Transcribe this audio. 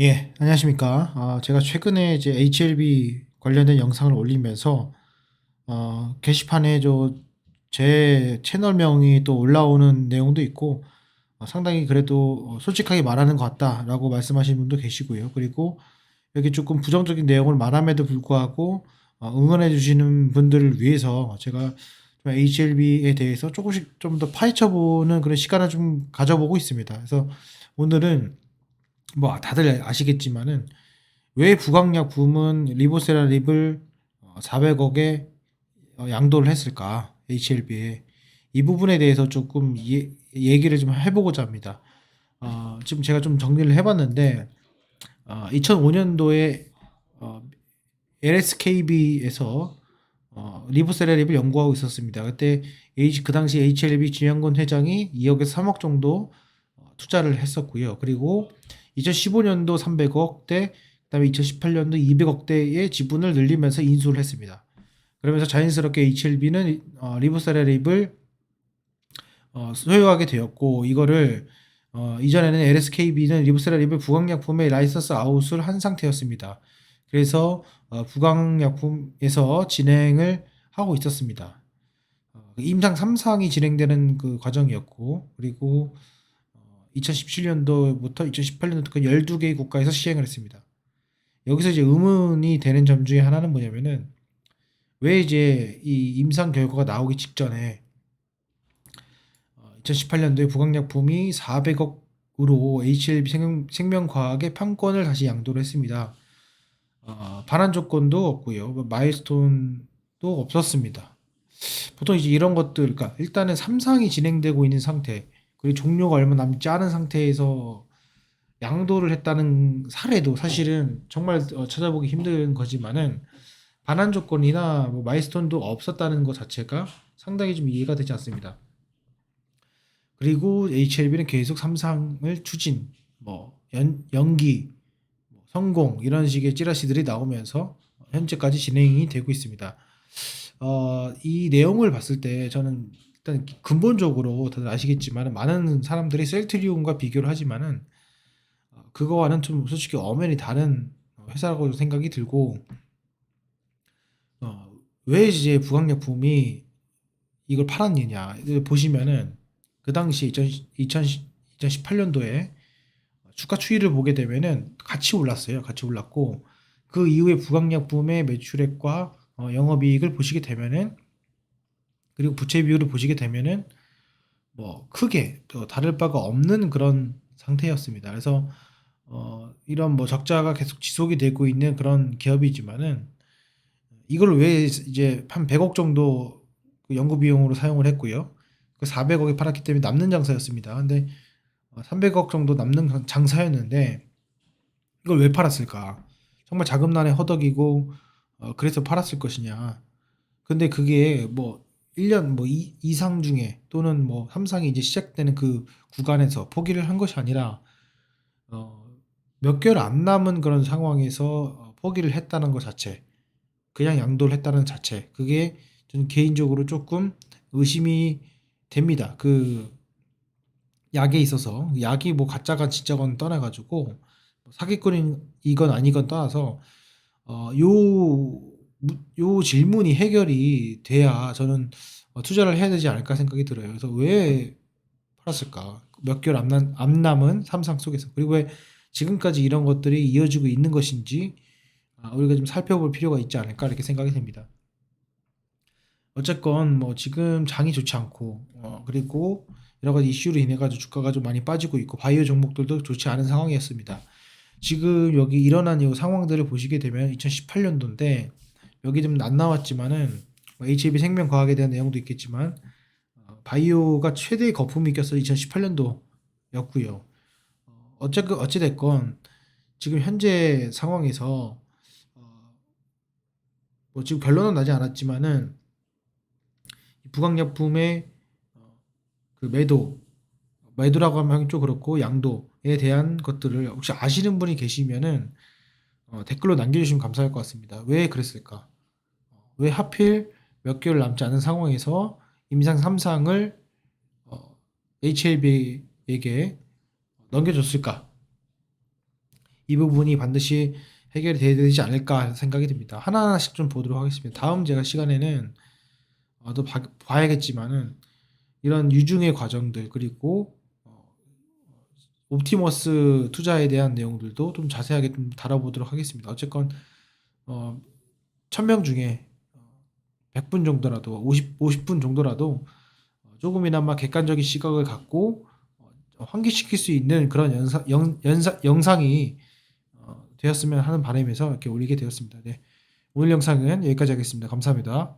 예, 안녕하십니까. 아, 제가 최근에 이제 HLB 관련된 영상을 올리면서, 어, 게시판에 저, 제 채널명이 또 올라오는 내용도 있고, 어, 상당히 그래도 어, 솔직하게 말하는 것 같다라고 말씀하시는 분도 계시고요. 그리고 여기 조금 부정적인 내용을 말함에도 불구하고, 어, 응원해 주시는 분들을 위해서 제가 HLB에 대해서 조금씩 좀 더 파헤쳐 보는 그런 시간을 좀 가져보고 있습니다. 그래서 오늘은 뭐 다들 아시겠지만은 왜 북악약품은 리보세라립을 400억에 어, 양도를 했을까? HLB에 이 부분에 대해서 조금 예, 얘기를 좀 해보고자 합니다. 어, 지금 제가 좀 정리를 해봤는데 어, 2005년도에 어, LSKB에서 어, 리보세라립을 연구하고 있었습니다. 그때 그 당시 HLB 진영권 회장이 2억에서 3억 정도 어, 투자를 했었고요. 그리고 2015년도 300억대, 그다음에 2018년도 200억대의 지분을 늘리면서 인수를 했습니다. 그러면서 자연스럽게 HLB는 어, 리브사레립을 어, 소유하게 되었고 이거를 어, 이전에는 LSKB는 리브사레립을 부강약품의 라이선스 아웃을 한 상태였습니다. 그래서 어, 부강약품에서 진행을 하고 있었습니다. 어, 임상 3상이 진행되는 그 과정이었고 그리고 2017년도부터 2018년도까지 12개의 국가에서 시행을 했습니다. 여기서 이제 의문이 되는 점 중에 하나는 뭐냐면은 왜 이제 이 임상 결과가 나오기 직전에 2018년도에 부강약품이 400억으로 HLB 생명, 과학의 판권을 다시 양도를 했습니다. 어, 반환 조건도 없고요. 뭐 마일스톤도 없었습니다. 보통 이제 이런 것들, 그러니까 일단은 3상이 진행되고 있는 상태, 그리고 종료가 얼마 남지 않은 상태에서 양도를 했다는 사례도 사실은 정말 어, 찾아보기 힘든 거지만은 반환 조건이나 뭐 마이스톤도 없었다는 것 자체가 상당히 좀 이해가 되지 않습니다. 그리고 HLB는 계속 삼상을 추진, 뭐 연, 연기, 뭐 성공 이런 식의 찌라시들이 나오면서 현재까지 진행이 되고 있습니다. 어, 이 내용을 봤을 때 저는 일단 근본적으로 다들 아시겠지만 많은 사람들이 셀트리온과 비교를 하지만은 어, 그거와는 좀 솔직히 엄연히 다른 회사라고 생각이 들고 어, 왜 이제 부강약품이 이걸 팔았느냐 보시면은 그 당시 2000, 2018년도에 주가 추이를 보게 되면은 같이 올랐어요. 같이 올랐고 그 이후에 부강약품의 매출액과 어, 영업이익을 보시게 되면은 그리고 부채 비율을 보시게 되면은 뭐 크게 또 다를 바가 없는 그런 상태였습니다. 그래서 어 이런 뭐 적자가 계속 지속이 되고 있는 그런 기업이지만은 이걸 왜 이제 한 100억 정도 그 연구 비용으로 사용을 했고요. 그 400억에 팔았기 때문에 남는 장사였습니다. 근데 300억 어, 정도 남는 장사였는데 이걸 왜 팔았을까? 정말 자금난에 허덕이고 어 그래서 팔았을 것이냐? 근데 그게 뭐 1년 뭐 이, 이상 중에 또는 뭐 3상이 이제 시작되는 그 구간에서 포기를 한 것이 아니라 어, 몇 개월 안 남은 그런 상황에서 어, 포기를 했다는 것 자체, 그냥 양도를 했다는 자체, 그게 저는 개인적으로 조금 의심이 됩니다. 그 약에 있어서 약이 뭐 가짜가 진짜건 떠나가지고 뭐 사기꾼이건 아니건 떠나서 어, 요, 요 질문이 해결이 돼야 저는 어, 투자를 해야 되지 않을까 생각이 들어요. 그래서 왜 팔았을까? 몇 개월 앞, 남, 앞 남은 삼상 속에서. 그리고 왜 지금까지 이런 것들이 이어지고 있는 것인지 아, 우리가 좀 살펴볼 필요가 있지 않을까 이렇게 생각이 됩니다. 어쨌건 뭐 지금 장이 좋지 않고 어, 그리고 여러 가지 이슈로 인해 가지고 주가가 좀 많이 빠지고 있고 바이오 종목들도 좋지 않은 상황이었습니다. 지금 여기 일어난 이 상황들을 보시게 되면 2018년도인데 여기 좀 안 나왔지만은 HAB 생명과학에 대한 내용도 있겠지만 어, 바이오가 최대의 거품이 꼈어 2018년도였고요. 어, 어째 어찌 됐건 지금 현재 상황에서 어, 뭐 지금 결론은 나지 않았지만은 부강약품의 그 매도 매도라고 하면 좀 그렇고 양도에 대한 것들을 혹시 아시는 분이 계시면은 어, 댓글로 남겨주시면 감사할 것 같습니다. 왜 그랬을까? 왜 하필 몇 개월 남지 않은 상황에서 임상 3상을 어, HLB에게 넘겨줬을까? 이 부분이 반드시 해결이 돼야 되지 않을까 생각이 듭니다. 하나하나씩 좀 보도록 하겠습니다. 다음 제가 시간에는 어, 또 봐, 봐야겠지만은 이런 유중의 과정들 그리고 어, 옵티머스 투자에 대한 내용들도 좀 자세하게 좀 다뤄보도록 하겠습니다. 어쨌건 어, 1000명 중에 100분 정도라도 50, 50분 정도라도 어, 조금이나마 객관적인 시각을 갖고 어, 환기시킬 수 있는 그런 연사, 영, 연사, 영상이 어, 되었으면 하는 바람에서 이렇게 올리게 되었습니다. 네. 오늘 영상은 여기까지 하겠습니다. 감사합니다.